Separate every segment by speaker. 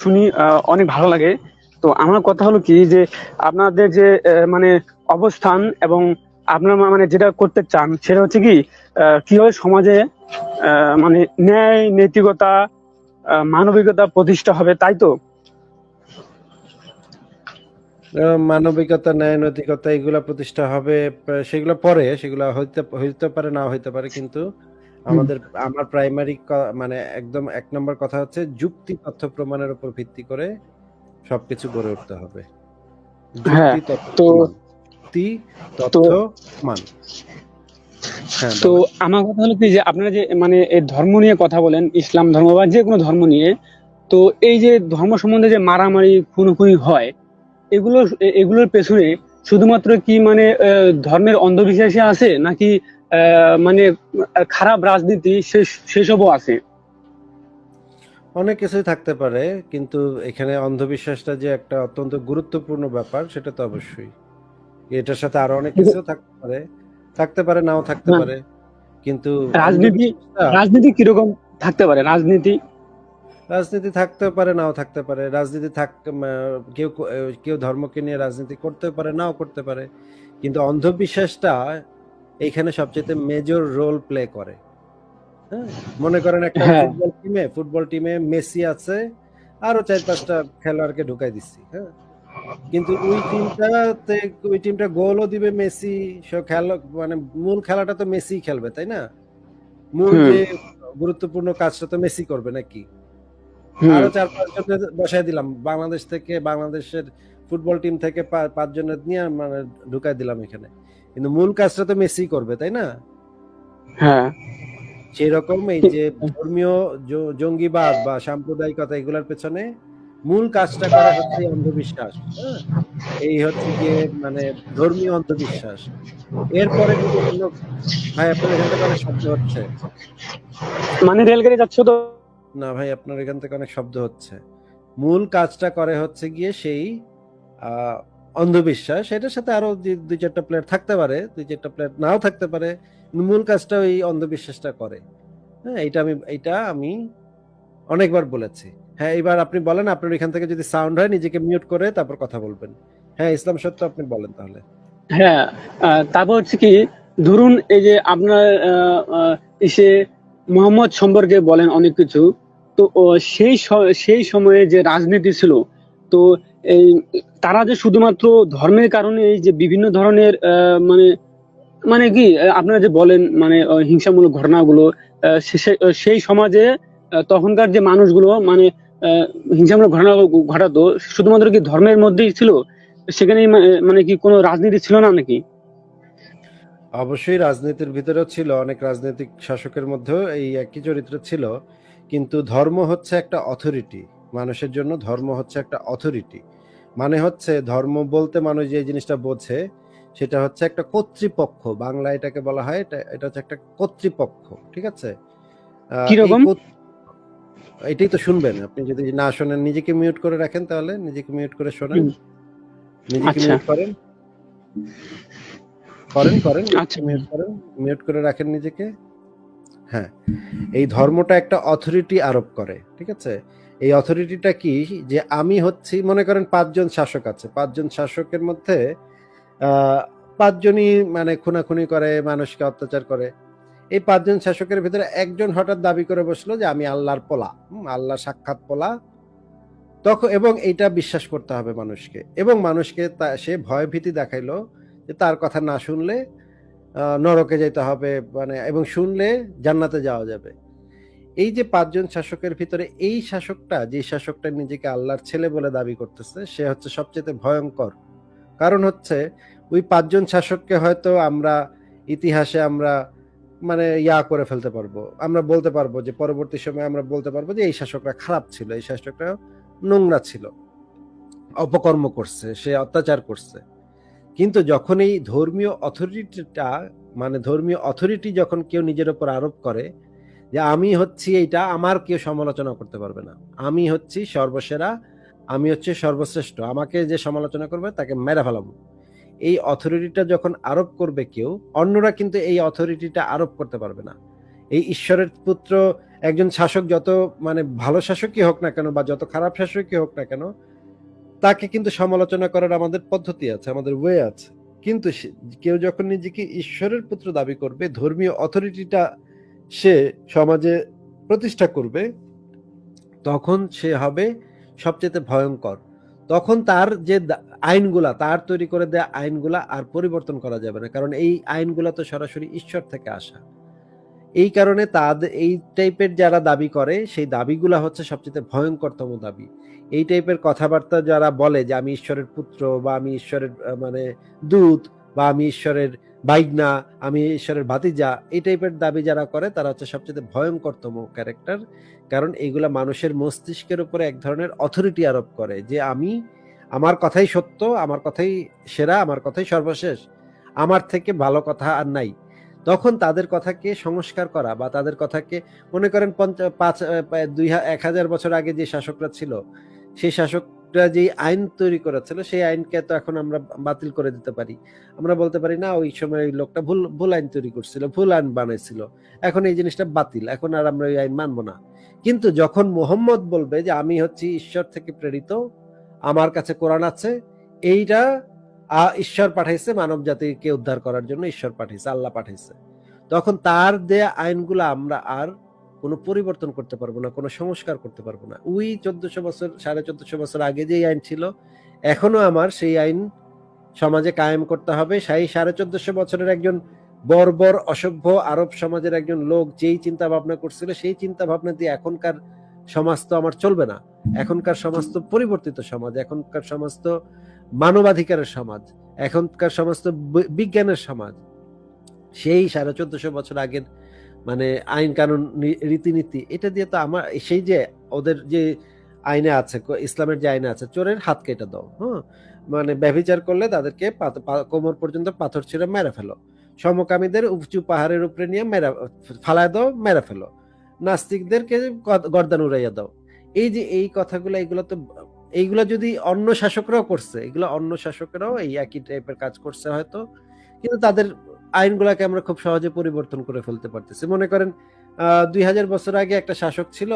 Speaker 1: শুনি অনেক ভালো লাগে। তো আমার কথা হলো কি যে, আপনাদের যে মানে অবস্থান এবং আপনারা মানে যেটা করতে চান, সেটা হচ্ছে কি কীভাবে সমাজে মানে ন্যায়, নৈতিকতা মানবিকতা প্রতিষ্ঠা হবে, তাই তো?
Speaker 2: মানবিকতা, ন্যায়, নৈতিকতা, এগুলা প্রতিষ্ঠা হবে সেগুলো পরে, সেগুলো হইতে হইতে পারে, না হইতে পারে, কিন্তু আমাদের আমার প্রাইমারি মানে একদম এক নম্বর কথা হচ্ছে যুক্তি তথ্য প্রমাণের উপর ভিত্তি করে সবকিছু গড়ে উঠতে হবে।
Speaker 1: হ্যাঁ, তো-
Speaker 2: যুক্তি তথ্য মান হ্যাঁ
Speaker 1: তো আমার কথা হলো কি যে আপনারা যে মানে এই ধর্ম নিয়ে কথা বলেন ইসলাম ধর্ম বা যে কোনো ধর্ম নিয়ে তো এই যে ধর্ম সম্বন্ধে যে মারামারি খুনোখুনি হয় এগুলো এগুলোর পেছনে শুধুমাত্র কি মানে ধর্মের অন্ধবিশ্বাসী আছে নাকি মানে খারাপ রাজনীতি সেসবও আছে।
Speaker 2: অনেক কিছুই থাকতে পারে কিন্তু এখানে অন্ধবিশ্বাসটা যে একটা অত্যন্ত গুরুত্বপূর্ণ ব্যাপার সেটা তো অবশ্যই। এটার সাথে আরও অনেক কিছু থাকতে পারে। থাকতে পারে নাও থাকতে। পারে কিন্তু
Speaker 1: রাজনীতি রাজনীতি কীরকম থাকতে পারে? রাজনীতি
Speaker 2: রাজনীতি থাকতে পারে নাও থাকতে পারে। রাজনীতি থাক কেউ কেউ ধর্মকে নিয়ে রাজনীতি করতে পারে নাও করতে পারে। কিন্তু অন্ধবিশ্বাসটা এইখানে সবচেয়ে মেজর রোল প্লে করে। হ্যাঁ? মনে করেন একটা। ফুটবল টিমে ফুটবল টিমে মেসি আছে আরও চার পাঁচটা খেলোয়াড়কে ঢুকাই দিচ্ছি হ্যাঁ? কিন্তু ওই টিমটাতে ওই টিমটা গোলও দিবে মেসি খেলা মানে মূল খেলাটা তো মেসি খেলবে তাই না? মূল যে গুরুত্বপূর্ণ কাজটা তো মেসি করবে নাকি? আরও চার পাঁচ জনের বসাই দিলাম বাংলাদেশ থেকে বাংলাদেশের ফুটবল টিম থেকে পা- পাঁচ জনের নিয়ে মানে ঢুকাই দিলাম এখানে। কিন্তু মূল কাজটা তো মেসি করবে তাই না?
Speaker 1: হ্যাঁ।
Speaker 2: সেই রকম এই যে ধর্মীয় জঙ্গিবাদ বা সাম্প্রদায়িকতা এগুলোর পেছনে মূল কাজটা করা হচ্ছে অন্ধবিশ্বাস হ্যাঁ? এই হচ্ছে গিয়ে মানে ধর্মীয় অন্ধবিশ্বাস। এরপরে ভাই আপনার এখান থেকে অনেক শব্দ হচ্ছে।
Speaker 1: মানে রেলগাড়ি যাচ্ছ তো?
Speaker 2: না ভাই আপনার এখান থেকে অনেক শব্দ হচ্ছে। মূল কাজটা করে হচ্ছে গিয়ে সেই আহ, অন্ধবিশ্বাস, এটার সাথে আরও দুই চারটা প্লেয়ার থাকতে পারে, দুই চারটা প্লেয়ার নাও থাকতে পারে মূল কাজটা ওই অন্ধবিশ্বাসটা করে। হ্যাঁ এটা আমি এটা আমি অনেকবার বলেছি। হ্যাঁ এবার আপনি বলেন, আপনার এখান থেকে যদি সাউন্ড হয়, নিজেকে মিউট করে তারপর কথা বলবেন। হ্যাঁ ইসলাম সত্য আপনি বলেন তাহলে।
Speaker 1: হ্যাঁ তারপর হচ্ছে কি, ধরুন এই যে আপনার ইসে মোহাম্মদ সম্পর্কে বলেন অনেক কিছু, তো সেই সেই সময়ে যে রাজনীতি ছিল তো এই, তারা যে শুধুমাত্র ধর্মের কারণে এই যে বিভিন্ন ধরনের মানে মানে কি আপনারা যে বলেন মানে হিংসামূলক ঘটনাগুলো সেই সমাজে তখনকার যে মানুষগুলো মানে হিংসামূলক ঘটনা ঘটাতো, শুধুমাত্র কি ধর্মের মধ্যেই ছিল? সেখানে মানে কি কোনো রাজনীতি ছিল না নাকি?
Speaker 2: অবশ্যই রাজনীতির ভিতরেও ছিল, অনেক রাজনৈতিক শাসকের মধ্যেও এই একই চরিত্র ছিল। কিন্তু ধর্ম হচ্ছে একটা অথরিটি মানুষের জন্য ধর্ম হচ্ছে একটা অথরিটি মানে হচ্ছে ধর্ম বলতে মানুষ যে জিনিসটা বোঝে সেটা হচ্ছে একটা কর্তৃপক্ষ। বাংলা এটাকে বলা হয় এটা এটা হচ্ছে একটা কর্তৃপক্ষ ঠিক আছে? এটাই তো শুনবেন। আপনি যদি না শোনেন নিজেকে মিউট করে রাখেন তাহলে নিজেকে মিউট করে শোনেন। নিজেকে
Speaker 1: আচ্ছা।
Speaker 2: মিউট করেন। করেন করেন
Speaker 1: আচ্ছা।
Speaker 2: মিউট করেন মিউট করে রাখেন নিজেকে। হ্যাঁ। এই ধর্মটা একটা অথরিটি আরোপ করে ঠিক আছে? এই অথরিটিটা কি? যে আমি হচ্ছি, মনে করেন পাঁচজন শাসক আছে। পাঁচজন শাসকের মধ্যে পাঁচজনই মানে খুনাখুনি করে, মানুষকে অত্যাচার করে। এই পাঁচজন শাসকের ভিতরে একজন হঠাৎ দাবি করে বসল যে আমি আল্লাহর পোলা। আল্লাহ সাক্ষাৎ পোলা। তখন এবং এইটা বিশ্বাস করতে হবে মানুষকে। এবং মানুষকে তা- সে ভয় ভীতি দেখাইলো যে তার কথা না শুনলে নরকে যেতে হবে মানে এবং শুনলে জান্নাতে যাওয়া যাবে। এই যে পাঁচজন শাসকের ভিতরে এই শাসকটা, যে শাসকটা নিজেকে আল্লাহর ছেলে বলে দাবি করতেছে, সে হচ্ছে সবচেয়ে ভয়ঙ্কর। কারণ হচ্ছে, ওই পাঁচজন শাসককে হয়তো আমরা ইতিহাসে আমরা মানে ইয়া করে ফেলতে পারব। আমরা বলতে পারব যে, পরবর্তী সময়ে আমরা বলতে পারব যে, এই শাসকরা খারাপ ছিল, এই শাসকরা নোংরা ছিল। অপকর্ম করছে, সে অত্যাচার করছে। কিন্তু যখন এই ধর্মীয় অথরিটিটা মানে ধর্মীয় অথরিটি যখন কেউ নিজের উপর আরোপ করে যে আমি হচ্ছি এইটা, আমার কেউ সমালোচনা করতে পারবে না। আমি হচ্ছি সর্বসেরা, আমি হচ্ছে সর্বশ্রেষ্ঠ। আমাকে যে সমালোচনা করবে, তাকে মেরে ফেলাবো। এই অথরিটিটা যখন আরোপ করবে কেউ, অন্যরা কিন্তু এই অথরিটিটা আরোপ করতে পারবে না। এই ঈশ্বরের পুত্র, একজন শাসক যত মানে ভালো শাসকই হোক না কেন বা যত খারাপ শাসকই হোক না কেন, তাকে কিন্তু সমালোচনা করার আমাদের পদ্ধতি আছে, আমাদের ওয়ে আছে। কিন্তু কেউ যখন নিজেকে ঈশ্বরের পুত্র দাবি করবে, ধর্মীয় অথরিটিটা সে সমাজে প্রতিষ্ঠা করবে, তখন সে হবে সবচেয়ে ভয়ঙ্কর। তখন তার যে আইনগুলা, তার তৈরি করে দেওয়া আইনগুলা আর পরিবর্তন করা যাবে না, কারণ এই আইনগুলা তো সরাসরি ঈশ্বর থেকে আসা। এই কারণে তাদের এই টাইপের যারা দাবি করে, সেই দাবিগুলা হচ্ছে সবচেয়ে ভয়ঙ্করতম দাবি। এই টাইপের কথাবার্তা যারা বলে যে আমি ঈশ্বরের পুত্র বা আমি ঈশ্বরের মানে দূত বা আমি ঈশ্বরের বাইগনা, আমি ঈশ্বরের ভাতিজা, এই টাইপের দাবি যারা করে, তারা হচ্ছে সবচেয়ে ভয়ঙ্করতম ক্যারেক্টার কারণ এইগুলা মানুষের মস্তিষ্কের উপরে এক ধরনের অথরিটি আরোপ করে যে আমি, আমার কথাই সত্য, আমার কথাই সেরা, আমার কথাই সর্বশেষ, আমার থেকে ভালো কথা আর নাই। তখন তাদের কথাকে সংস্কার করা বা তাদের কথাকে, মনে করেন পাঁচ দুই এক হাজার বছর আগে যে শাসকরা ছিল, সেই শাসকরা যে আইন তৈরি করেছিল, সেই আইনকে তো এখন আমরা বাতিল করে দিতে পারি। আমরা বলতে পারি, না, ওই সময় ওই লোকটা ভুল ভুল আইন তৈরি করছিল, ভুল আইন বানাইছিল। এখন এই জিনিসটা বাতিল, এখন আর আমরা ওই আইন মানবো না। কিন্তু যখন মোহাম্মদ বলবে যে, আমি হচ্ছি ঈশ্বর থেকে প্রেরিত, আমার কাছে কোরআন আছে, এইটা ঈশ্বর পাঠাইছে মানব জাতিকে উদ্ধার করার জন্য ঈশ্বর পাঠাইছে, আল্লাহ পাঠাইছে। তখন তার দেয়া আইনগুলো আমরা আর কোনো পরিবর্তন করতে পারব না, কোনো সংস্কার করতে পারব না। ওই চোদ্দশো বছর, সাড়ে চোদ্দশো বছর আগে যে আইন ছিল, এখনও আমার সেই আইন সমাজে কায়েম করতে হবে। সেই সাড়ে চোদ্দশো বছরের একজন বর্বর, অসভ্য, আরব সমাজের একজন লোক যেই চিন্তা ভাবনা করছিল, সেই চিন্তা ভাবনা দিয়ে এখনকার সমাজ তো আমার চলবে না। এখনকার সমাজ তো পরিবর্তিত সমাজ, এখনকার সমাজ তো মানবাধিকারের সমাজ, এখনকার সমাজ তো বিজ্ঞানের সমাজ। সেই সাড়ে চোদ্দশো বছর আগের মানে আইন কানুন রীতিনীতি, এটা দিয়ে তো আমার, সেই যে ওদের যে আইনে আছে ইসলামের যে আইনে আছে, চোরের হাত কেটে দাও হ্যাঁ? মানে ব্যভিচার করলে তাদেরকে কোমর পর্যন্ত পাথর ছিঁড়ে মেরে ফেলো। সমকামীদের উঁচু পাহাড়ের উপরে নিয়ে মেরা, ফালায় দাও, মেরে ফেলো। নাস্তিকদেরকে গর্দান উড়াইয়া দাও। এই যে এই কথাগুলো এইগুলো তো, এইগুলো যদি অন্য শাসকরাও করছে, এগুলো অন্য শাসকরাও এই একই টাইপের কাজ করছে হয়তো, কিন্তু তাদের আইনগুলোকে আমরা খুব সহজে পরিবর্তন করে ফেলতে পারতেছি। মনে করেন দুই হাজার বছর আগে একটা শাসক ছিল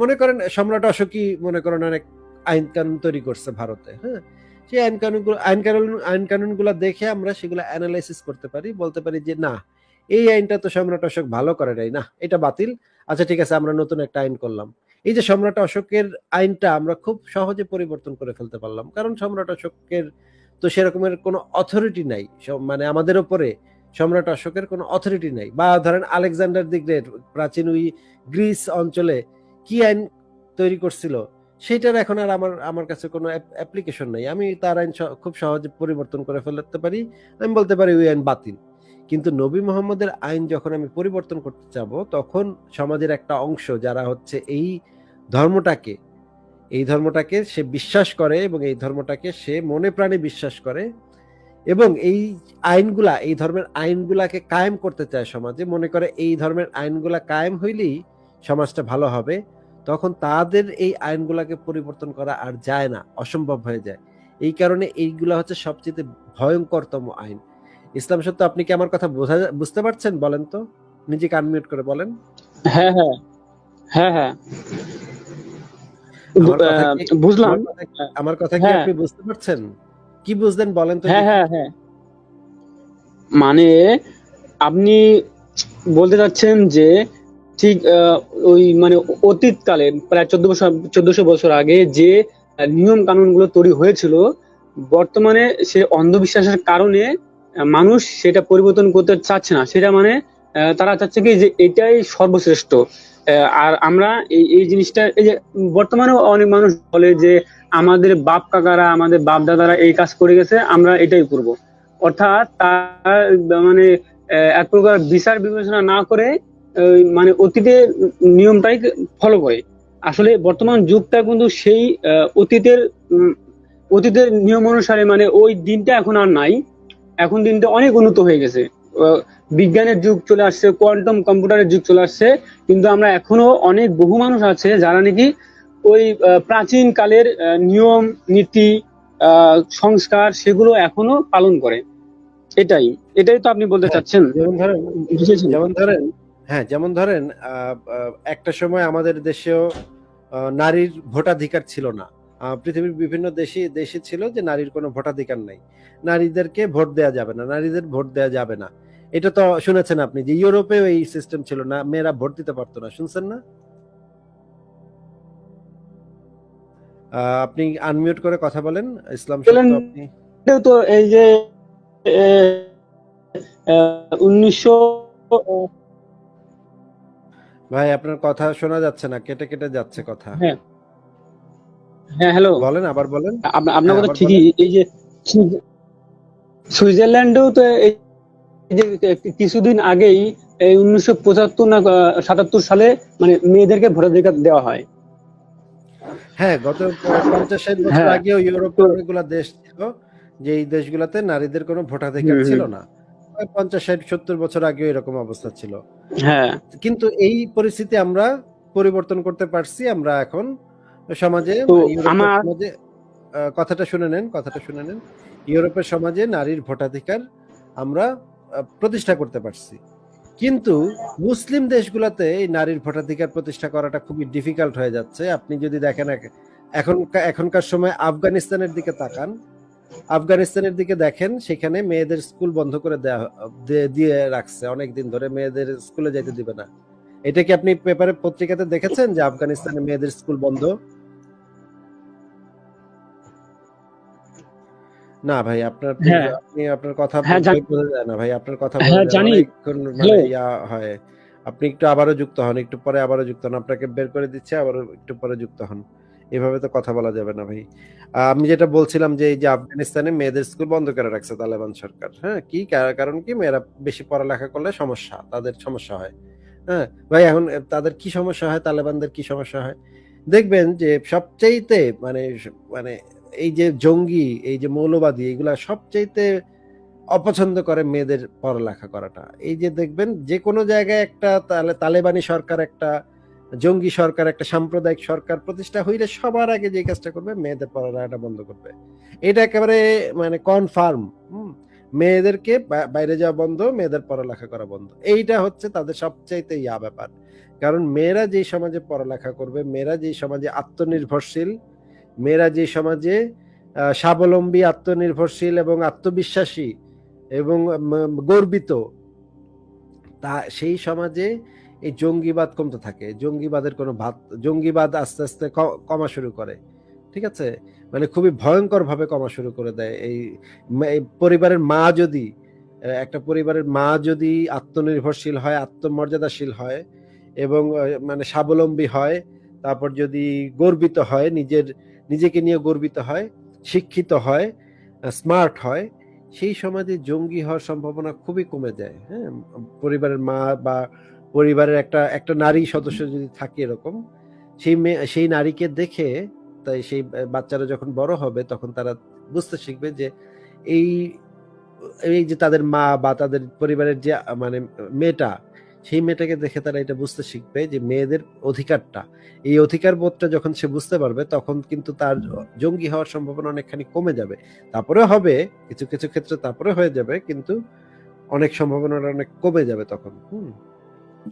Speaker 2: মনে করেন সম্রাট অশোকই মনে করেন অনেক আইন কানুন তৈরি করছে ভারতে হ্যাঁ? সেই আইন কানুনগুলো আইন কানুন আইন কানুনগুলো দেখে আমরা সেগুলো অ্যানালাইসিস করতে পারি, বলতে পারি যে, না, এই আইনটা তো সম্রাট অশোক ভালো করে নাই, না, এটা বাতিল। আচ্ছা ঠিক আছে, আমরা নতুন একটা আইন করলাম। এই যে সম্রাট অশোকের আইনটা আমরা খুব সহজে পরিবর্তন করে ফেলতে পারলাম, কারণ সম্রাট অশোকের তো সেরকমের কোনো অথরিটি নাই। মানে আমাদের উপরে সম্রাট অশোকের কোনো অথরিটি নাই। বা ধরেন আলেকজান্ডার দি গ্রেট, প্রাচীন ওই গ্রিস অঞ্চলে কি আইন তৈরি করছিল সেটার এখন আর আমার আমার কাছে কোনো অ্যাপ্লিকেশন নাই। আমি তার আইন খুব সহজে পরিবর্তন করে ফেলতে পারি। আমি বলতে পারি ওই আইন বাতিল। কিন্তু নবী মোহাম্মদের আইন যখন আমি পরিবর্তন করতে যাব তখন সমাজের একটা অংশ যারা হচ্ছে এই ধর্মটাকে এই ধর্মটাকে সে বিশ্বাস করে এবং এই ধর্মটাকে সে মনে প্রাণে বিশ্বাস করে এবং এই আইনগুলা, এই ধর্মের আইনগুলাকে কায়েম করতে চায় সমাজে, মনে করে এই ধর্মের আইনগুলা কায়েম হইলেই সমাজটা ভালো হবে, তখন তাদের এই আইনগুলাকে পরিবর্তন করা আর যায় না, অসম্ভব হয়ে যায়। এই কারণে এইগুলা হচ্ছে সবচেয়ে ভয়ঙ্করতম আইন। ইসলাম সত্য, আপনি কি আমার কথা বোঝা, বুঝতে পারছেন? বলেন তো। নিজেকে আনমিউট করে বলেন।
Speaker 1: হ্যাঁ হ্যাঁ। হ্যাঁ হ্যাঁ। বুঝলাম।
Speaker 2: আমার কথা কি-
Speaker 1: হ্যাঁ।
Speaker 2: আপনি বুঝতে পারছেন? কি বুঝলেন বলেন তো
Speaker 1: হ্যাঁ হ্যাঁ হ্যাঁ। মানে আপনি বলতে চাচ্ছেন যে ঠিক আহ, ওই মানে অতীতকালে প্রায় চোদ্দ বছর চোদ্দশো বছর আগে যে নিয়ম কানুনগুলো তৈরি হয়েছিল বর্তমানে সে অন্ধবিশ্বাসের কারণে মানুষ সেটা পরিবর্তন করতে চাচ্ছে না। সেটা মানে তারা চাচ্ছে কি যে এটাই সর্বশ্রেষ্ঠ। আর আমরা এই এই জিনিসটা, এই যে বর্তমানে অনেক মানুষ বলে যে আমাদের বাপ কাকারা, আমাদের বাপ দাদারা এই কাজ করে গেছে, আমরা এটাই করব। অর্থাৎ তার মানে এক প্রকার বিচার বিবেচনা না করে মানে অতীতের নিয়মটাই ফলো করে। আসলে বর্তমান যুগটা কিন্তু সেই অতীতের অতীতের নিয়ম অনুসারে মানে ওই দিনটা এখন আর নাই। এখন দিনটা অনেক উন্নত হয়ে গেছে। বিজ্ঞানের যুগ চলে আসছে কোয়ান্টাম কম্পিউটারের যুগ চলে আসছে কিন্তু আমরা এখনও অনেক বহু মানুষ আছে যারা নাকি ওই প্রাচীন কালের নিয়ম নীতি সংস্কার সেগুলো এখনও পালন করে। এটাই এটাই তো আপনি বলতে
Speaker 2: হ্যাঁ।
Speaker 1: চাচ্ছেন।
Speaker 2: যেমন ধরেন যেমন ধরেন হ্যাঁ যেমন ধরেন একটা সময় আমাদের দেশেও নারীর ভোটাধিকার ছিল না। পৃথিবীর বিভিন্ন দেশে দেশে ছিল যে নারীর কোনো ভোটাধিকার নাই। নারীদেরকে ভোট দেওয়া যাবে না নারীদের ভোট দেওয়া যাবে না। এটা তো শুনেছেন আপনি যে ইউরোপেও এই সিস্টেম ছিল না মেয়েরা ভোট দিতে পারতো না শুনছেন না? আপনি আনমিউট করে কথা বলেন ইসলাম আপনি
Speaker 1: তো এই যে উনিশশো
Speaker 2: ভাই আপনার কথা শোনা যাচ্ছে না কেটে কেটে যাচ্ছে কথা।
Speaker 1: হ্যাঁ। হ্যাঁ হ্যালো।
Speaker 2: বলেন আবার বলেন।
Speaker 1: আপনার
Speaker 2: হ্যাঁ,
Speaker 1: কথা ঠিকই এই যে সুইজ- সুইজারল্যান্ডেও তো এই যে কিছুদিন আগেই এই উনিশশো পঁচাত্তর না সাতাত্তর সালে মানে মেয়েদেরকে ভোটাধিকার দেওয়া হয়।
Speaker 2: হ্যাঁ গত পঞ্চাশ বছর
Speaker 1: হ্যাঁ।
Speaker 2: আগেও ইউরোপের অনেকগুলো দেশ ছিল যে এই দেশগুলোতে নারীদের কোনো ভোটাধিকার। ছিল না। পঞ্চাশ ষাট সত্তর বছর আগেও এরকম অবস্থা ছিল।
Speaker 1: হ্যাঁ।
Speaker 2: কিন্তু এই পরিস্থিতি আমরা পরিবর্তন করতে পারছি আমরা এখন সমাজে কথাটা শুনে নেন কথাটা শুনে নেন। ইউরোপের সমাজে নারীর ভোটাধিকার আমরা প্রতিষ্ঠা করতে পারছি। কিন্তু মুসলিম দেশগুলোতে এই নারীর ভোটাধিকার প্রতিষ্ঠা করাটা খুবই ডিফিকাল্ট হয়ে যাচ্ছে। আপনি যদি দেখেন এখন এখনকার সময় আফগানিস্তানের দিকে তাকান, আফগানিস্তানের দিকে দেখেন, সেখানে মেয়েদের স্কুল বন্ধ করে দেয়া দিয়ে- রাখছে। অনেক দিন ধরে মেয়েদের স্কুলে যেতে দিবে না। এটা কি আপনি পেপারে পত্রিকাতে দেখেছেন যে আফগানিস্তানে মেয়েদের স্কুল বন্ধ? না ভাই আপনার
Speaker 1: হ্যাঁ।
Speaker 2: আপনি আপনার কথা
Speaker 1: হ্যাঁ,
Speaker 2: বোঝা যায় না ভাই আপনার কথা
Speaker 1: হ্যাঁ। জানি।
Speaker 2: মানে ইয়া হয় আপনি একটু আবারও যুক্ত হন একটু পরে আবারও যুক্ত হন আপনাকে বের করে দিচ্ছে আবারও একটু পরে যুক্ত হন এভাবে তো কথা বলা যাবে না ভাই আমি যেটা বলছিলাম যে এই যে আফগানিস্তানে মেয়েদের স্কুল বন্ধ করে রাখছে তালেবান সরকার হ্যাঁ কি কারণ কি মেয়েরা বেশি পড়ালেখা করলে সমস্যা তাদের সমস্যা হয় হ্যাঁ ভাই এখন তাদের কি সমস্যা হয় তালেবানদের কি সমস্যা হয় দেখবেন যে সবচাইতে মানে মানে এই যে জঙ্গি, এই যে মৌলবাদী, এগুলা সবচাইতে অপছন্দ করে মেয়েদের পড়ালেখা করাটা। এই যে দেখবেন যে কোনো জায়গায় একটা তালে, তালেবানি সরকার, একটা জঙ্গি সরকার, একটা সাম্প্রদায়িক সরকার প্রতিষ্ঠা হইলে সবার আগে যে কাজটা করবে, মেয়েদের পড়ালেখাটা বন্ধ করবে। এটা একেবারে মানে কনফার্ম মেয়েদেরকে বাইরে যাওয়া বন্ধ, মেয়েদের পড়ালেখা করা বন্ধ। এইটা হচ্ছে তাদের সবচাইতে ইয়া ব্যাপার। কারণ মেয়েরা যে সমাজে পড়ালেখা করবে, মেয়েরা যে সমাজে আত্মনির্ভরশীল মেয়েরা যে সমাজে স্বাবলম্বী, আত্মনির্ভরশীল এবং আত্মবিশ্বাসী এবং গর্বিত, তা সেই সমাজে এই জঙ্গিবাদ কমতে থাকে। জঙ্গিবাদের কোনো ভাত, জঙ্গিবাদ আস্তে আস্তে কমা শুরু করে। ঠিক আছে? মানে খুবই ভয়ঙ্কর ভাবে কমা শুরু করে দেয়। এই পরিবারের মা যদি একটা পরিবারের মা যদি আত্মনির্ভরশীল হয়, আত্মমর্যাদাশীল হয় এবং মানে স্বাবলম্বী হয়, তারপর যদি গর্বিত হয়, নিজের নিজেকে নিয়ে গর্বিত হয়, শিক্ষিত হয় স্মার্ট হয়, সেই সমাজে জঙ্গি হওয়ার সম্ভাবনা খুবই কমে যায় হ্যাঁ? পরিবারের মা বা পরিবারের একটা একটা নারী সদস্য যদি থাকে এরকম, সেই মেয়ে সেই নারীকে দেখে তাই সেই বাচ্চারা যখন বড় হবে তখন তারা বুঝতে শিখবে যে এই এই যে তাদের মা বা তাদের পরিবারের যে মানে মেয়েটা সেই মেয়েটাকে দেখে তারা এটা বুঝতে শিখবে যে মেয়েদের অধিকারটা। এই অধিকার বোধটা যখন সে বুঝতে পারবে, তখন কিন্তু তার জঙ্গি হওয়ার সম্ভাবনা অনেকখানি কমে যাবে। তারপরে হবে, কিছু কিছু ক্ষেত্রে তারপরে হয়ে যাবে, কিন্তু অনেক সম্ভাবনাটা অনেক কমে যাবে তখন। হুম।